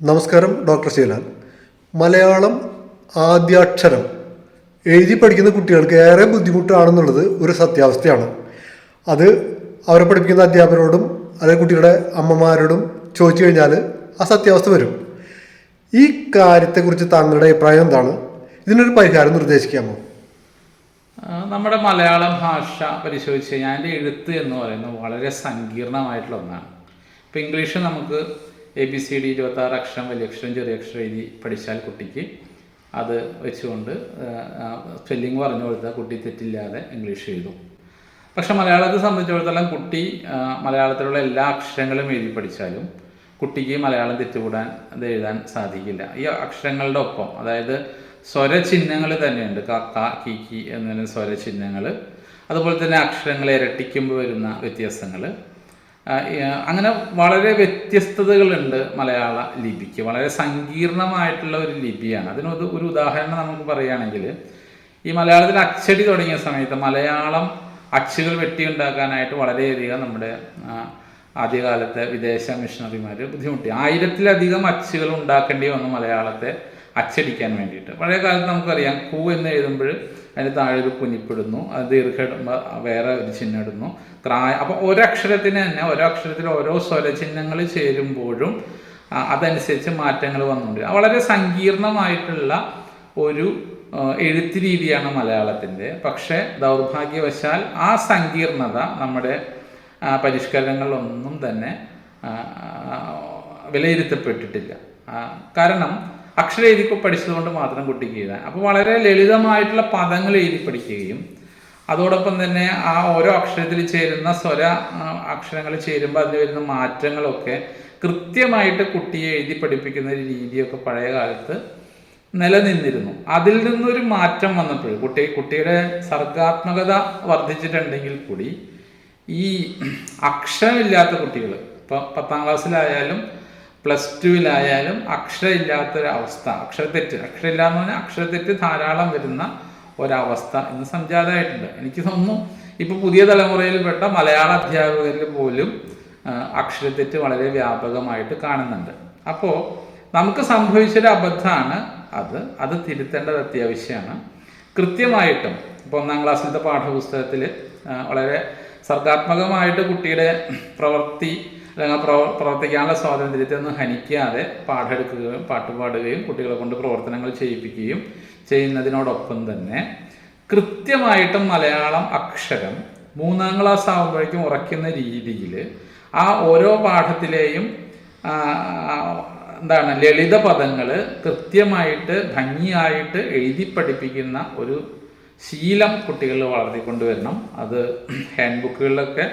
നമസ്കാരം ഡോക്ടർ ശീലാൽ മലയാളം ആദ്യാക്ഷരം. എഴുതി പഠിക്കുന്ന കുട്ടികൾക്ക് ഏറെ ബുദ്ധിമുട്ടാണെന്നുള്ളത് ഒരു സത്യാവസ്ഥയാണ്. അത് അവരെ പഠിപ്പിക്കുന്ന അധ്യാപകരോടും അല്ലെങ്കിൽ കുട്ടികളുടെ അമ്മമാരോടും ചോദിച്ചു കഴിഞ്ഞാൽ ആ സത്യാവസ്ഥ വരും. ഈ കാര്യത്തെക്കുറിച്ച് താങ്കളുടെ അഭിപ്രായം എന്താണ്? ഇതിനൊരു പരിഹാരം നിർദ്ദേശിക്കാമോ? നമ്മുടെ മലയാള ഭാഷ പരിശോധിച്ച് കഴിഞ്ഞാൽ എഴുത്ത് എന്ന് പറയുന്നത് വളരെ സങ്കീർണമായിട്ടുള്ള ഒന്നാണ്. ഇപ്പോൾ ഇംഗ്ലീഷ് നമുക്ക് എ ബി സി ഡി ഇരുപത്തി ആറ് അക്ഷരം വലിയ അക്ഷരം ചെറിയ അക്ഷരം എഴുതി പഠിച്ചാൽ കുട്ടിക്ക് അത് വെച്ചുകൊണ്ട് സ്പെല്ലിംഗ് പറഞ്ഞു കൊടുത്താൽ കുട്ടി തെറ്റില്ലാതെ ഇംഗ്ലീഷ് എഴുതും. പക്ഷെ മലയാളത്തെ സംബന്ധിച്ചിടത്തോളം കുട്ടി മലയാളത്തിലുള്ള എല്ലാ അക്ഷരങ്ങളും എഴുതി പഠിച്ചാലും കുട്ടിക്ക് മലയാളം തെറ്റുകൂടാൻ അത് എഴുതാൻ സാധിക്കില്ല. ഈ അക്ഷരങ്ങളുടെ ഒപ്പം അതായത് സ്വരചിഹ്നങ്ങൾ തന്നെയുണ്ട്. ക ക കി കി എന്ന സ്വരചിഹ്നങ്ങൾ അതുപോലെ തന്നെ അക്ഷരങ്ങളെ ഇരട്ടിക്കുമ്പോൾ വരുന്ന വ്യത്യാസങ്ങൾ അങ്ങനെ വളരെ വ്യത്യസ്തതകളുണ്ട് മലയാള ലിപിക്ക്. വളരെ സങ്കീർണമായിട്ടുള്ള ഒരു ലിപിയാണ്. അതിന് ഒരു ഉദാഹരണം നമുക്ക് പറയുകയാണെങ്കിൽ ഈ മലയാളത്തിൽ അച്ചടി തുടങ്ങിയ സമയത്ത് മലയാളം അച്ചുകൾ വെട്ടിയുണ്ടാക്കാനായിട്ട് വളരെയധികം നമ്മുടെ ആദ്യകാലത്തെ വിദേശ മിഷണറിമാർ ബുദ്ധിമുട്ടി. ആയിരത്തിലധികം അച്ചുകൾ ഉണ്ടാക്കേണ്ടി വന്നു മലയാളത്തെ അച്ചടിക്കാൻ വേണ്ടിയിട്ട്. പഴയ കാലത്ത് നമുക്കറിയാം കൂ എന്ന് എഴുതുമ്പോൾ അതിന് താഴെ ഒരു കുഞ്ഞിപ്പിടുന്നു അത് ദീർഘിടുമ്പോൾ വേറെ ഒരു ചിഹ്നം ഇടുന്നു ക്രായ അപ്പോൾ ഒരക്ഷരത്തിന് തന്നെ ഓരോ അക്ഷരത്തിൽ ഓരോ സ്വരചിഹ്നങ്ങൾ ചേരുമ്പോഴും അതനുസരിച്ച് മാറ്റങ്ങൾ വന്നുണ്ട്. വളരെ സങ്കീർണമായിട്ടുള്ള ഒരു എഴുത്ത് രീതിയാണ് മലയാളത്തിന്റെ. പക്ഷേ ദൗർഭാഗ്യവശാൽ ആ സങ്കീർണത നമ്മുടെ പരിഷ്കരണങ്ങളൊന്നും തന്നെ വിലയിരുത്തപ്പെട്ടിട്ടില്ല. കാരണം അക്ഷരം എഴുതി പഠിച്ചതുകൊണ്ട് മാത്രം കുട്ടിക്ക് എഴുതാൻ അപ്പോൾ വളരെ ലളിതമായിട്ടുള്ള പദങ്ങൾ എഴുതി പഠിക്കുകയും അതോടൊപ്പം തന്നെ ആ ഓരോ അക്ഷരത്തിൽ ചേരുന്ന സ്വര അക്ഷരങ്ങൾ ചേരുമ്പോൾ അതിൽ വരുന്ന മാറ്റങ്ങളൊക്കെ കൃത്യമായിട്ട് കുട്ടിയെ എഴുതി പഠിപ്പിക്കുന്ന ഒരു രീതിയൊക്കെ പഴയ കാലത്ത് നിലനിന്നിരുന്നു. അതിൽ നിന്നൊരു മാറ്റം വന്നപ്പോൾ കുട്ടി കുട്ടിയുടെ സർഗാത്മകത വർദ്ധിച്ചിട്ടുണ്ടെങ്കിൽ കൂടി ഈ അക്ഷരമില്ലാത്ത കുട്ടികൾ ഇപ്പോൾ പത്താം ക്ലാസ്സിലായാലും പ്ലസ് ടുവിലായാലും അക്ഷരമില്ലാത്തൊരവസ്ഥ. അക്ഷരത്തെറ്റ് അക്ഷരമില്ല എന്ന് പറഞ്ഞാൽ അക്ഷരത്തെറ്റ് ധാരാളം വരുന്ന ഒരവസ്ഥ ഇന്ന് സംജാതമായിട്ടുണ്ട്. എനിക്ക് തോന്നുന്നു ഇപ്പോൾ പുതിയ തലമുറയിൽപ്പെട്ട മലയാള അധ്യാപകരിൽ പോലും അക്ഷരത്തെറ്റ് വളരെ വ്യാപകമായിട്ട് കാണുന്നുണ്ട്. അപ്പോൾ നമുക്ക് സംഭവിച്ചൊരു അബദ്ധമാണ് അത്. അത് തിരുത്തേണ്ടത് അത്യാവശ്യമാണ്. കൃത്യമായിട്ടും ഇപ്പോൾ ഒന്നാം ക്ലാസ്സിലത്തെ പാഠപുസ്തകത്തിൽ വളരെ സർഗാത്മകമായിട്ട് കുട്ടിയുടെ പ്രവൃത്തി അല്ലെങ്കിൽ പ്രവ പ്രവർത്തിക്കാനുള്ള സ്വാതന്ത്ര്യത്തെ ഒന്നും ഹനിക്കാതെ പാടെടുക്കുകയും പാട്ടുപാടുകയും കുട്ടികളെ കൊണ്ട് പ്രവർത്തനങ്ങൾ ചെയ്യിപ്പിക്കുകയും ചെയ്യുന്നതിനോടൊപ്പം തന്നെ കൃത്യമായിട്ടും മലയാളം അക്ഷരം മൂന്നാം ക്ലാസ് ആകുമ്പോഴേക്കും ഉറയ്ക്കുന്ന രീതിയിൽ ആ ഓരോ പാഠത്തിലെയും എന്താണ് ലളിത പദങ്ങൾ കൃത്യമായിട്ട് ഭംഗിയായിട്ട് എഴുതി പഠിപ്പിക്കുന്ന ഒരു ശീലം കുട്ടികളിൽ വളർത്തിക്കൊണ്ടുവരണം. അത് ഹാൻഡ് ബുക്കുകളിലൊക്കെ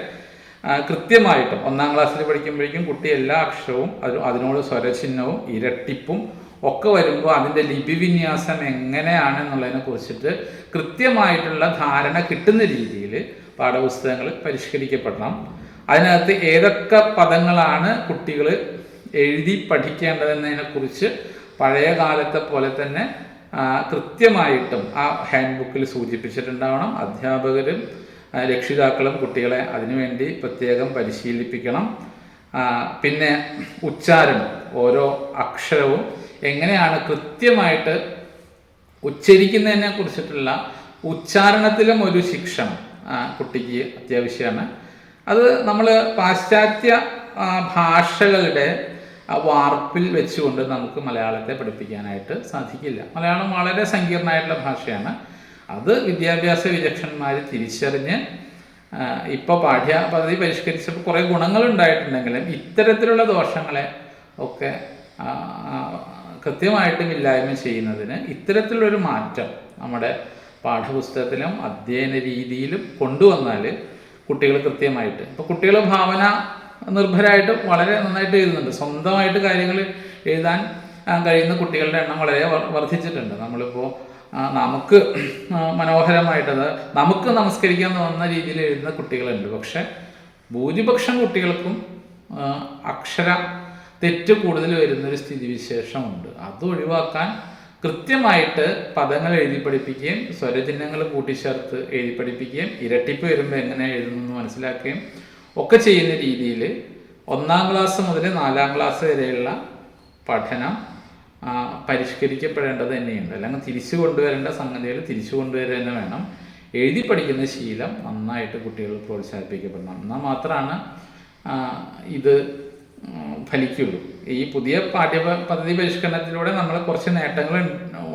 കൃത്യമായിട്ടും ഒന്നാം ക്ലാസ്സിൽ പഠിക്കുമ്പോഴേക്കും കുട്ടി എല്ലാ അക്ഷരവും അത് അതിനോട് സ്വരചിഹ്നവും ഇരട്ടിപ്പും ഒക്കെ വരുമ്പോൾ അതിന്റെ ലിപിവിന്യാസം എങ്ങനെയാണെന്നുള്ളതിനെ കുറിച്ചിട്ട് കൃത്യമായിട്ടുള്ള ധാരണ കിട്ടുന്ന രീതിയിൽ പാഠപുസ്തകങ്ങൾ പരിഷ്കരിക്കപ്പെടണം. അതിനകത്ത് ഏതൊക്കെ പദങ്ങളാണ് കുട്ടികൾ എഴുതി പഠിക്കേണ്ടതെന്നതിനെ കുറിച്ച് പഴയ കാലത്തെ പോലെ തന്നെ കൃത്യമായിട്ടും ആ ഹാൻഡ് ബുക്കിൽ സൂചിപ്പിച്ചിട്ടുണ്ടാവണം. അധ്യാപകരും രക്ഷിതാക്കളും കുട്ടികളെ അതിനുവേണ്ടി പ്രത്യേകം പരിശീലിപ്പിക്കണം. പിന്നെ ഉച്ചാരണം ഓരോ അക്ഷരവും എങ്ങനെയാണ് കൃത്യമായിട്ട് ഉച്ചരിക്കുന്നതിനെ കുറിച്ചിട്ടുള്ള ഉച്ചാരണത്തിലും ഒരു ശിക്ഷണം ആ, കുട്ടിക്ക് അത്യാവശ്യമാണ്. അത് നമ്മൾ പാശ്ചാത്യ ഭാഷകളുടെ വാർപ്പിൽ വെച്ചുകൊണ്ട് നമുക്ക് മലയാളത്തെ പഠിപ്പിക്കാനായിട്ട് സാധിക്കില്ല. മലയാളം വളരെ സങ്കീർണമായിട്ടുള്ള ഭാഷയാണ്. അത് വിദ്യാഭ്യാസ വിചക്ഷണന്മാർ തിരിച്ചറിഞ്ഞ് ഇപ്പോൾ പാഠ്യ പദ്ധതി പരിഷ്കരിച്ചപ്പോൾ കുറേ ഗുണങ്ങളുണ്ടായിട്ടുണ്ടെങ്കിലും ഇത്തരത്തിലുള്ള ദോഷങ്ങളെ ഒക്കെ കൃത്യമായിട്ടും ഇല്ലായ്മ ചെയ്യുന്നതിന് ഇത്തരത്തിലൊരു മാറ്റം നമ്മുടെ പാഠപുസ്തകത്തിലും അധ്യയന രീതിയിലും കൊണ്ടുവന്നാൽ കുട്ടികൾ കൃത്യമായിട്ട് ഇപ്പോൾ കുട്ടികൾ ഭാവന നിർഭരായിട്ട് വളരെ നന്നായിട്ട് എഴുതുന്നുണ്ട്. സ്വന്തമായിട്ട് കാര്യങ്ങൾ എഴുതാൻ കഴിയുന്ന കുട്ടികളുടെ എണ്ണം വളരെ വർദ്ധിച്ചിട്ടുണ്ട്. നമ്മളിപ്പോൾ നമുക്ക് മനോഹരമായിട്ടത് നമുക്ക് നമസ്കരിക്കാൻ തോന്നുന്ന രീതിയിൽ എഴുതുന്ന കുട്ടികളുണ്ട്. പക്ഷെ ഭൂരിപക്ഷം കുട്ടികൾക്കും അക്ഷര തെറ്റ് കൂടുതൽ വരുന്നൊരു സ്ഥിതിവിശേഷമുണ്ട്. അത് ഒഴിവാക്കാൻ കൃത്യമായിട്ട് പദങ്ങൾ എഴുതി പഠിപ്പിക്കുകയും സ്വരചിഹ്നങ്ങൾ കൂട്ടിച്ചേർത്ത് എഴുതി പഠിപ്പിക്കുകയും ഇരട്ടിപ്പ് വരുമ്പോൾ എങ്ങനെ എഴുതുന്നു മനസ്സിലാക്കുകയും ഒക്കെ ചെയ്യുന്ന രീതിയിൽ ഒന്നാം ക്ലാസ് മുതൽ നാലാം ക്ലാസ് വരെയുള്ള പഠനം പരിഷ്കരിക്കപ്പെടേണ്ടത് തന്നെയുണ്ട്. അല്ലെങ്കിൽ തിരിച്ചു കൊണ്ടുവരേണ്ട സംഗതികൾ തിരിച്ചു കൊണ്ടുവരിക തന്നെ വേണം. എഴുതി പഠിക്കുന്ന ശീലം നന്നായിട്ട് കുട്ടികൾ പ്രോത്സാഹിപ്പിക്കപ്പെടണം. എന്നാൽ മാത്രമാണ് ഇത് ഫലിക്കുള്ളൂ. ഈ പുതിയ പാഠ്യ പദ്ധതി പരിഷ്കരണത്തിലൂടെ നമ്മൾ കുറച്ച് നേട്ടങ്ങൾ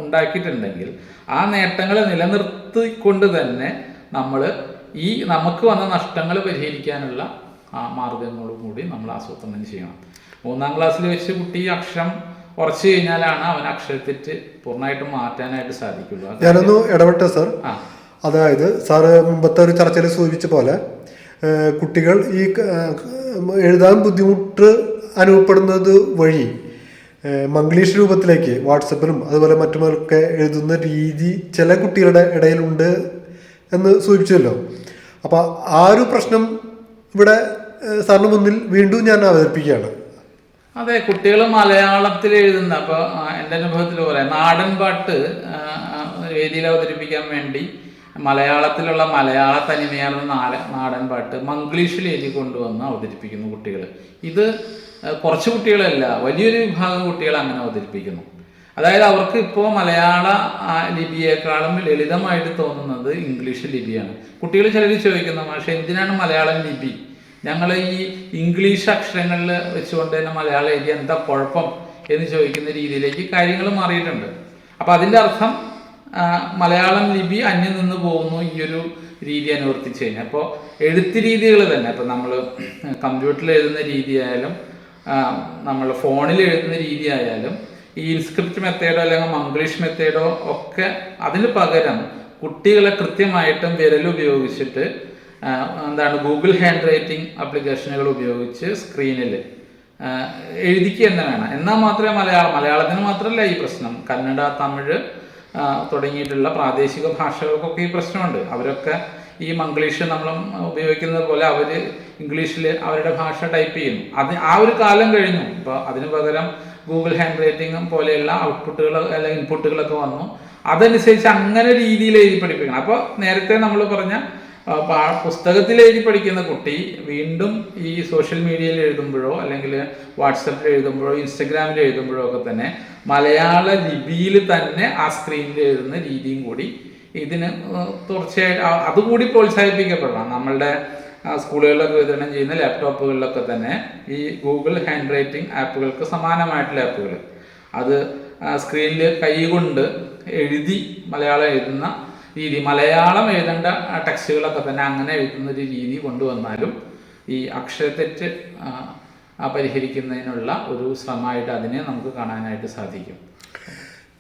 ഉണ്ടാക്കിയിട്ടുണ്ടെങ്കിൽ ആ നേട്ടങ്ങൾ നിലനിർത്തിക്കൊണ്ട് തന്നെ നമ്മൾ ഈ നമുക്ക് വന്ന നഷ്ടങ്ങൾ പരിഹരിക്കാനുള്ള ആ മാർഗങ്ങളും കൂടി നമ്മൾ ആസൂത്രണം ചെയ്യണം. മൂന്നാം ക്ലാസ്സിൽ വെച്ച് കുട്ടി അക്ഷരം ഉറച്ചു കഴിഞ്ഞാലാണ് അവൻ അക്ഷരത്തെറ്റ് പൂർണമായിട്ടും മാറ്റാനായിട്ട് സാധിക്കുള്ളൂ. ഞാനൊന്ന് ഇടപെട്ടെ സാർ അതായത് സാറ് മുമ്പത്തെ ഒരു ചർച്ചയിൽ സൂചിപ്പിച്ച പോലെ കുട്ടികൾ ഈ എഴുതാൻ ബുദ്ധിമുട്ട് അനുഭവപ്പെടുന്നത് വഴി മംഗ്ലീഷ് രൂപത്തിലേക്ക് വാട്സപ്പിലും അതുപോലെ മറ്റുമൊക്കെ എഴുതുന്ന രീതി ചില കുട്ടികളുടെ ഇടയിലുണ്ട് എന്ന് സൂചിപ്പിച്ചല്ലോ. അപ്പോൾ ആ ഒരു പ്രശ്നം ഇവിടെ സാറിന് മുന്നിൽ വീണ്ടും ഞാൻ അവതരിപ്പിക്കുകയാണ്. അതെ കുട്ടികൾ മലയാളത്തിൽ എഴുതുന്ന അപ്പോൾ എന്റെ അനുഭവത്തിൽ പറയാം. നാടൻ പാട്ട് വേദിയിൽ അവതരിപ്പിക്കാൻ വേണ്ടി മലയാളത്തിലുള്ള മലയാള തനിമയാർന്ന നാല നാടൻ പാട്ട് മംഗ്ലീഷിൽ എഴുതി കൊണ്ടുവന്ന് അവതരിപ്പിക്കുന്നു കുട്ടികൾ ഇത് കുറച്ച് കുട്ടികളല്ല വലിയൊരു വിഭാഗം കുട്ടികൾ അങ്ങനെ അവതരിപ്പിക്കുന്നു. അതായത് അവർക്ക് ഇപ്പോൾ മലയാള ലിപിയേക്കാളും ലളിതമായിട്ട് തോന്നുന്നത് ഇംഗ്ലീഷ് ലിപിയാണ്. കുട്ടികൾ ചിലർ ചോദിക്കുന്ന പക്ഷേ എന്തിനാണ് മലയാളം ലിപി? ഞങ്ങൾ ഈ ഇംഗ്ലീഷ് അക്ഷരങ്ങളിൽ വെച്ചുകൊണ്ട് തന്നെ മലയാളം എഴുതി എന്താ കുഴപ്പം എന്ന് ചോദിക്കുന്ന രീതിയിലേക്ക് കാര്യങ്ങൾ മാറിയിട്ടുണ്ട്. അപ്പം അതിന്റെ അർത്ഥം മലയാളം ലിപി അന്യം നിന്ന് പോകുന്നു ഈ ഒരു രീതി അനുവർത്തിച്ച് കഴിഞ്ഞാൽ അപ്പോൾ എഴുത്ത് രീതികൾ തന്നെ ഇപ്പം നമ്മൾ കമ്പ്യൂട്ടറിൽ എഴുതുന്ന രീതിയായാലും നമ്മൾ ഫോണിൽ എഴുതുന്ന രീതിയായാലും ഈ ഇൻസ്ക്രിപ്റ്റ് മെത്തേഡോ അല്ലെങ്കിൽ മംഗ്ലീഷ് മെത്തേഡോ ഒക്കെ അതിന് പകരം കുട്ടികളെ കൃത്യമായിട്ടും വിരൽ ഉപയോഗിച്ചിട്ട് എന്താണ് ഗൂഗിൾ ഹാൻഡ് റൈറ്റിംഗ് ആപ്ലിക്കേഷനുകൾ ഉപയോഗിച്ച് സ്ക്രീനിൽ എഴുതിക്കുക തന്നെ വേണം. എന്നാൽ മാത്രമേ മലയാളം മലയാളത്തിന് മാത്രമല്ല ഈ പ്രശ്നം. കന്നഡ തമിഴ് തുടങ്ങിയിട്ടുള്ള പ്രാദേശിക ഭാഷകൾക്കൊക്കെ ഈ പ്രശ്നമുണ്ട്. അവരൊക്കെ ഈ മംഗ്ലീഷ് നമ്മൾ ഉപയോഗിക്കുന്നത് പോലെ അവർ ഇംഗ്ലീഷിൽ അവരുടെ ഭാഷ ടൈപ്പ് ചെയ്യുന്നു. അത് ആ ഒരു കാലം കഴിഞ്ഞു. ഇപ്പോൾ അതിന് പകരം ഗൂഗിൾ ഹാൻഡ് റൈറ്റിംഗും പോലെയുള്ള ഔട്ട്പുട്ടുകൾ അല്ലെങ്കിൽ ഇൻപുട്ടുകളൊക്കെ വന്നു. അതനുസരിച്ച് അങ്ങനെ രീതിയിൽ എഴുതി പഠിപ്പിക്കണം. അപ്പോൾ നേരത്തെ നമ്മൾ പറഞ്ഞ ആ, പുസ്തകത്തിൽ എഴുതി പഠിക്കുന്ന കുട്ടി വീണ്ടും ഈ സോഷ്യൽ മീഡിയയിൽ എഴുതുമ്പോഴോ അല്ലെങ്കിൽ വാട്സപ്പിൽ എഴുതുമ്പോഴോ ഇൻസ്റ്റഗ്രാമിൽ എഴുതുമ്പോഴോ ഒക്കെ തന്നെ മലയാള ലിപിയിൽ തന്നെ ആ സ്ക്രീനിൽ എഴുതുന്ന രീതിയും കൂടി ഇതിന് തീർച്ചയായും അതുകൂടി പ്രോത്സാഹിപ്പിക്കപ്പെടണം. നമ്മളുടെ സ്കൂളുകളിലൊക്കെ വിതരണം ചെയ്യുന്ന ലാപ്ടോപ്പുകളിലൊക്കെ തന്നെ ഈ ഗൂഗിൾ ഹാൻഡ് റൈറ്റിംഗ് ആപ്പുകൾക്ക് സമാനമായിട്ടുള്ള ആപ്പുകൾ. അത് സ്ക്രീനിൽ കൈ കൊണ്ട് എഴുതി മലയാളം എഴുതുന്ന രീതി. മലയാളം എഴുതേണ്ട ടെക്സ്റ്റുകളൊക്കെ തന്നെ അങ്ങനെ എഴുതുന്ന ഒരു രീതി കൊണ്ടുവന്നാലും ഈ അക്ഷരത്തെറ്റ് പരിഹരിക്കുന്നതിനുള്ള ഒരു ശ്രമമായിട്ട് അതിനെ നമുക്ക് കാണാനായിട്ട് സാധിക്കും.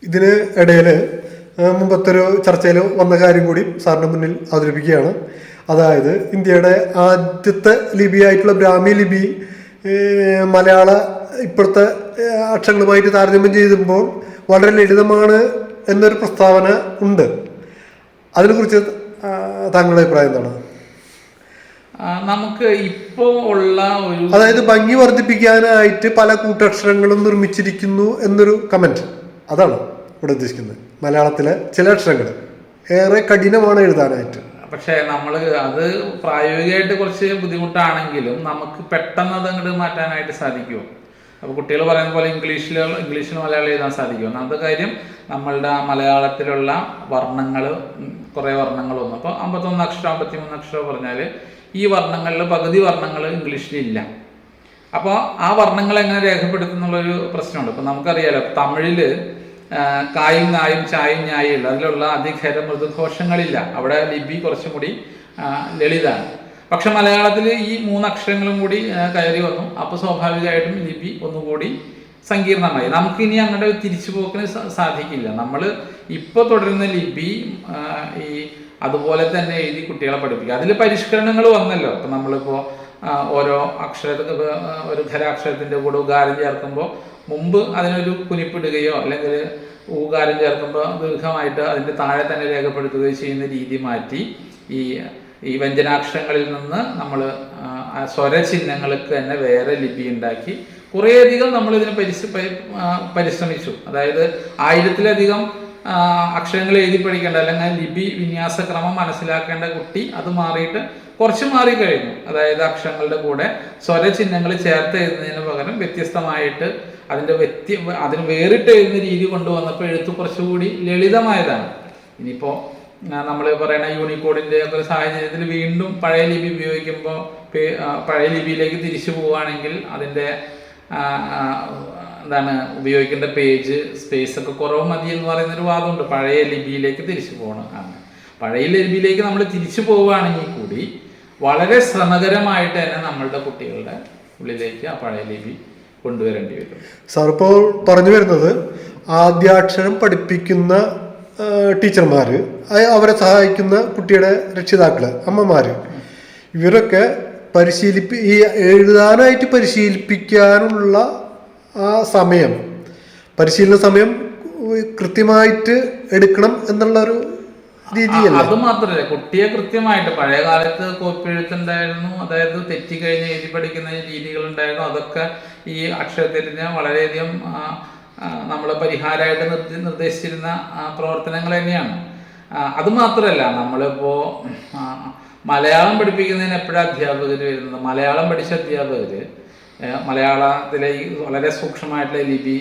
ഇതിന് ഇടയിൽ മുമ്പത്തെ ഒരു ചർച്ചയിൽ വന്ന കാര്യം കൂടി സാറിന് മുന്നിൽ അവതരിപ്പിക്കുകയാണ്. അതായത് ഇന്ത്യയുടെ ആദ്യത്തെ ലിപിയായിട്ടുള്ള ബ്രാഹ്മി ലിപി മലയാള ഇപ്പോഴത്തെ അക്ഷരങ്ങളുമായിട്ട് താരതമ്യം ചെയ്യുമ്പോൾ വളരെ ലളിതമാണ് എന്നൊരു പ്രസ്താവന ഉണ്ട്. അതിനെക്കുറിച്ച് താങ്കളുടെ അഭിപ്രായം എന്താണ്? നമുക്ക് ഇപ്പോ ഉള്ള ഒരു അതായത് ഭംഗി വർദ്ധിപ്പിക്കാനായിട്ട് പല കൂട്ടക്ഷരങ്ങളും നിർമ്മിച്ചിരിക്കുന്നു എന്നൊരു കമന്റ് അതാണ് ഇവിടെ ഉദ്ദേശിക്കുന്നത്. മലയാളത്തിലെ ചില അക്ഷരങ്ങൾ ഏറെ കഠിനമാണ് എഴുതാനായിട്ട്. പക്ഷേ നമ്മൾ അത് പ്രായോഗികമായിട്ട് കുറച്ച് ബുദ്ധിമുട്ടാണെങ്കിലും നമുക്ക് പെട്ടെന്ന് അത് അങ്ങോട്ട് മാറ്റാനായിട്ട് സാധിക്കുമോ അപ്പോൾ കുട്ടികൾ പറയുന്ന പോലെ ഇംഗ്ലീഷിൽ ഇംഗ്ലീഷിൽ മലയാളം എഴുതാൻ സാധിക്കും. ഒന്നാമത്തെ കാര്യം നമ്മളുടെ മലയാളത്തിലുള്ള വർണങ്ങൾ കുറേ വർണങ്ങളൊന്നും അപ്പോൾ അമ്പത്തൊന്ന് അക്ഷരം അമ്പത്തിമൂന്ന് അക്ഷരം പറഞ്ഞാൽ ഈ വർണങ്ങളിൽ പകുതി വർണങ്ങൾ ഇംഗ്ലീഷിലില്ല. അപ്പോൾ ആ വർണങ്ങൾ എങ്ങനെ രേഖപ്പെടുത്തുന്നുള്ളൊരു പ്രശ്നമുണ്ട്. ഇപ്പം നമുക്കറിയാലോ തമിഴിൽ കായും നായും ചായും ഞായും ഉള്ളു അതിലുള്ള അധികര മൃദുഘോഷങ്ങളില്ല. അവിടെ ലിപി കുറച്ചും കൂടി ലളിതാണ്. പക്ഷെ മലയാളത്തിൽ ഈ മൂന്നക്ഷരങ്ങളും കൂടി കയറി വന്നു. അപ്പോൾ സ്വാഭാവികമായിട്ടും ലിപി ഒന്നുകൂടി സങ്കീർണമായി. അങ്ങനെ തിരിച്ചു പോക്കിന് സാധിക്കില്ല. നമ്മൾ ഇപ്പോൾ തുടരുന്ന ലിപി ഈ അതുപോലെ തന്നെ എഴുതി കുട്ടികളെ പഠിപ്പിക്കുക. അതിൽ പരിഷ്കരണങ്ങൾ വന്നല്ലോ. ഇപ്പം നമ്മളിപ്പോൾ ആ, ഓരോ അക്ഷര ഒരു ഖരാക്ഷരത്തിന്റെ കൂടെ ഉകാരം ചേർക്കുമ്പോൾ മുമ്പ് അതിനൊരു കുനിപ്പിടുകയോ അല്ലെങ്കിൽ ഊകാരം ചേർക്കുമ്പോൾ ദീർഘമായിട്ട് അതിന്റെ താഴെ തന്നെ രേഖപ്പെടുത്തുകയോ ചെയ്യുന്ന രീതി മാറ്റി ഈ ഈ വ്യഞ്ജനാക്ഷരങ്ങളിൽ നിന്ന് നമ്മൾ സ്വരചിഹ്നങ്ങൾക്ക് തന്നെ വേറെ ലിപി ഉണ്ടാക്കി കുറേയധികം നമ്മൾ ഇതിന് പരിസ് പരിശ്രമിച്ചു. അതായത് ആയിരത്തിലധികം അക്ഷരങ്ങൾ എഴുതി പഠിക്കേണ്ട അല്ലെങ്കിൽ ലിപി വിന്യാസ ക്രമം മനസ്സിലാക്കേണ്ട കുട്ടി അത് മാറിയിട്ട് കുറച്ച് മാറി കഴിഞ്ഞു. അതായത് അക്ഷരങ്ങളുടെ കൂടെ സ്വരചിഹ്നങ്ങൾ ചേർത്ത് എഴുതുന്നതിന് പകരം വ്യത്യസ്തമായിട്ട് അതിന്റെ വ്യത്യ അതിന് വേറിട്ട് എഴുതുന്ന രീതി കൊണ്ടുവന്നപ്പോൾ എഴുത്ത് കുറച്ചുകൂടി ലളിതമായതാണ്. ഇനിയിപ്പോ നമ്മൾ പറയുന്ന യൂണിക്കോഡിന്റെ ഒക്കെ സാഹചര്യത്തിൽ വീണ്ടും പഴയ ലിപി ഉപയോഗിക്കുമ്പോൾ പഴയ ലിപിയിലേക്ക് തിരിച്ചു പോവുകയാണെങ്കിൽ അതിന്റെ എന്താണ് ഉപയോഗിക്കേണ്ട പേജ് സ്പേസ് ഒക്കെ കുറവ് മതി എന്ന് പറയുന്ന ഒരു വാദമുണ്ട്. പഴയ ലിപിയിലേക്ക് തിരിച്ചു പോകണം. ആണ് പഴയ ലിപിയിലേക്ക് നമ്മൾ തിരിച്ചു പോവുകയാണെങ്കിൽ കൂടി വളരെ ശ്രമകരമായിട്ട് തന്നെ നമ്മളുടെ കുട്ടികളുടെ ഉള്ളിലേക്ക് ആ പഴയ ലിപി കൊണ്ടുവരേണ്ടി വരും. സാർ ഇപ്പോൾ പറഞ്ഞു വരുന്നത് ആദ്യാക്ഷരം പഠിപ്പിക്കുന്ന ടീച്ചർമാർ അവരെ സഹായിക്കുന്ന കുട്ടിയുടെ രക്ഷിതാക്കൾ അമ്മമാർ ഇവരൊക്കെ പരിശീലിപ്പി ഈ എഴുതാനായിട്ട് പരിശീലിപ്പിക്കാനുള്ള ആ സമയം പരിശീലന സമയം കൃത്യമായിട്ട് എടുക്കണം എന്നുള്ള ഒരു രീതിയല്ല അത് മാത്രമല്ല കുട്ടിയെ കൃത്യമായിട്ട് പഴയ കാലത്ത് കോപ്പി എഴുത്തുണ്ടായിരുന്നു അതായത് തെറ്റിക്കഴിഞ്ഞ് എഴുതി പഠിക്കുന്ന രീതികൾ ഉണ്ടായിരുന്നു അതൊക്കെ ഈ അക്ഷരത്തെറ്റിന് വളരെയധികം നമ്മൾ പരിഹാരമായിട്ട് നിർദ്ദ- നിർദ്ദേശിച്ചിരുന്ന പ്രവർത്തനങ്ങൾ തന്നെയാണ്. അതുമാത്രമല്ല അത് മാത്രമല്ല നമ്മളിപ്പോ മലയാളം പഠിപ്പിക്കുന്നതിന് എപ്പോഴാണ് അധ്യാപകർ വരുന്നത്? മലയാളം പഠിച്ച അധ്യാപകർ മലയാളത്തിലെ വളരെ സൂക്ഷ്മമായിട്ടുള്ള ലിപി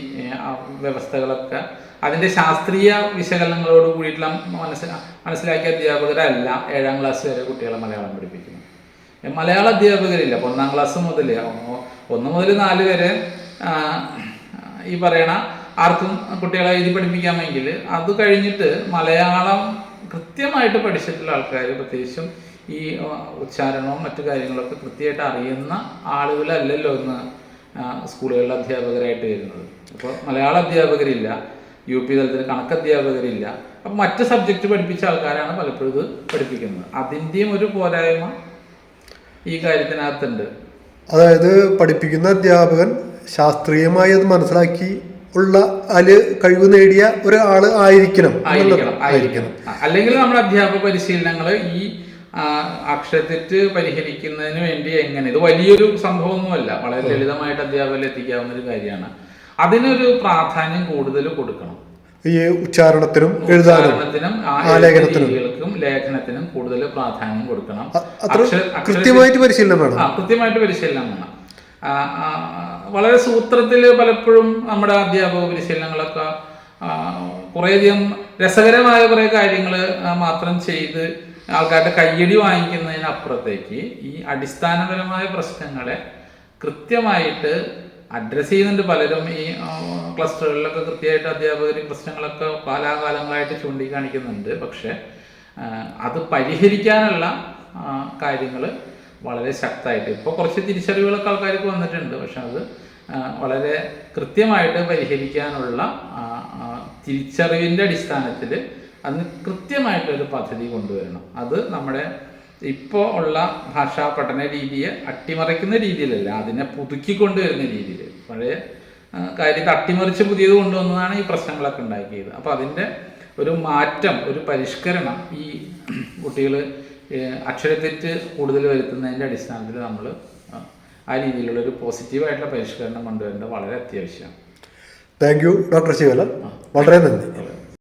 വ്യവസ്ഥകളൊക്കെ അതിന്റെ ശാസ്ത്രീയ വിശകലനങ്ങളോട് കൂടിയിട്ടുള്ള മനസ്സി മനസ്സിലാക്കിയ അധ്യാപകരല്ല ഏഴാം ക്ലാസ് വരെ കുട്ടികളെ മലയാളം പഠിപ്പിക്കുന്നത്. മലയാള അധ്യാപകരില്ല. ഒന്നാം ക്ലാസ് മുതൽ ഒന്ന് മുതൽ നാല് വരെ ഈ പറയണ ആർക്കും കുട്ടികളെ എഴുതി പഠിപ്പിക്കാമെങ്കിൽ അത് കഴിഞ്ഞിട്ട് മലയാളം കൃത്യമായിട്ട് പഠിച്ചിട്ടുള്ള ആൾക്കാർ പ്രത്യേകിച്ചും ഈ ഉച്ചാരണവും മറ്റു കാര്യങ്ങളൊക്കെ കൃത്യമായിട്ട് അറിയുന്ന ആളുകളല്ലല്ലോ ഇന്ന് സ്കൂളുകളിലെ അധ്യാപകരായിട്ട് വരുന്നത്. അപ്പോൾ മലയാള അധ്യാപകരില്ല യു പി തലത്തിൽ കണക്ക് അധ്യാപകരില്ല. അപ്പം മറ്റ് സബ്ജക്റ്റ് പഠിപ്പിച്ച ആൾക്കാരാണ് പലപ്പോഴും ഇത് പഠിപ്പിക്കുന്നത്. അതിന്റെയും ഒരു പോരായ്മ ഈ കാര്യത്തിനകത്തുണ്ട്. അതായത് പഠിപ്പിക്കുന്ന അധ്യാപകൻ ശാസ്ത്രീയമായി അത് മനസ്സിലാക്കി ഉള്ള അതിൽ കഴിവ് നേടിയ ഒരാൾ ആയിരിക്കണം ആയിരിക്കണം ആയിരിക്കണം. അല്ലെങ്കിൽ നമ്മുടെ അധ്യാപക പരിശീലനങ്ങൾ ഈ അക്ഷരത്തെറ്റ് പരിഹരിക്കുന്നതിന് വേണ്ടി എങ്ങനെ? ഇത് വലിയൊരു സംഭവമൊന്നുമല്ല. വളരെ ലളിതമായിട്ട് അധ്യാപകരിൽ എത്തിക്കാവുന്ന ഒരു കാര്യമാണ്. അതിനൊരു പ്രാധാന്യം കൂടുതൽ കൊടുക്കണം. ഈ ഉച്ചാരണത്തിനും എഴുതാനും ആലേഖനത്തിനും ലേഖനത്തിനും. കൂടുതൽ പ്രാധാന്യം കൊടുക്കണം. കൃത്യമായിട്ട് പരിശീലനം വേണം. കൃത്യമായിട്ട് പരിശീലനം വേണം. വളരെ സൂത്രത്തിൽ പലപ്പോഴും നമ്മുടെ അധ്യാപക പരിശീലനങ്ങളൊക്കെ കുറേയധികം രസകരമായ കുറേ കാര്യങ്ങൾ മാത്രം ചെയ്ത് ആൾക്കാരുടെ കയ്യടി വാങ്ങിക്കുന്നതിനപ്പുറത്തേക്ക് ഈ അടിസ്ഥാനപരമായ പ്രശ്നങ്ങളെ കൃത്യമായിട്ട് അഡ്രസ്സ് ചെയ്യുന്നുണ്ട് പലരും. ഈ ക്ലസ്റ്ററുകളിലൊക്കെ കൃത്യമായിട്ട് അധ്യാപകർ പ്രശ്നങ്ങളൊക്കെ കാലാകാലങ്ങളായിട്ട് ചൂണ്ടിക്കാണിക്കുന്നുണ്ട്. പക്ഷെ അത് പരിഹരിക്കാനുള്ള കാര്യങ്ങൾ വളരെ ശക്തമായിട്ട്. ഇപ്പോൾ കുറച്ച് തിരിച്ചറിവുകളൊക്കെ ആൾക്കാർക്ക് വന്നിട്ടുണ്ട്. പക്ഷെ അത് വളരെ കൃത്യമായിട്ട് പരിഹരിക്കാനുള്ള തിരിച്ചറിവിന്റെ അടിസ്ഥാനത്തിൽ അതിന് കൃത്യമായിട്ടൊരു പദ്ധതി കൊണ്ടുവരണം. അത് നമ്മുടെ ഇപ്പോൾ ഉള്ള ഭാഷാ പഠന രീതിയെ അട്ടിമറിക്കുന്ന രീതിയിലല്ല അതിനെ പുതുക്കിക്കൊണ്ടുവരുന്ന രീതിയിൽ പഴയ കാര്യത്തെ അട്ടിമറിച്ച് പുതിയത് കൊണ്ടുവന്നതാണ് ഈ പ്രശ്നങ്ങളൊക്കെ ഉണ്ടാക്കിയത്. അപ്പോൾ അതിന്റെ ഒരു മാറ്റം ഒരു പരിഷ്കരണം ഈ കുട്ടികൾ അക്ഷരത്തെറ്റ് കൂടുതൽ വരുത്തുന്നതിന്റെ അടിസ്ഥാനത്തിൽ നമ്മൾ ആ രീതിയിലുള്ള ഒരു പോസിറ്റീവായിട്ടുള്ള പരിഷ്കരണം കൊണ്ടുവരേണ്ടത് വളരെ അത്യാവശ്യമാണ്. താങ്ക് യു ഡോക്ടർ ശിവല വളരെ നന്ദി.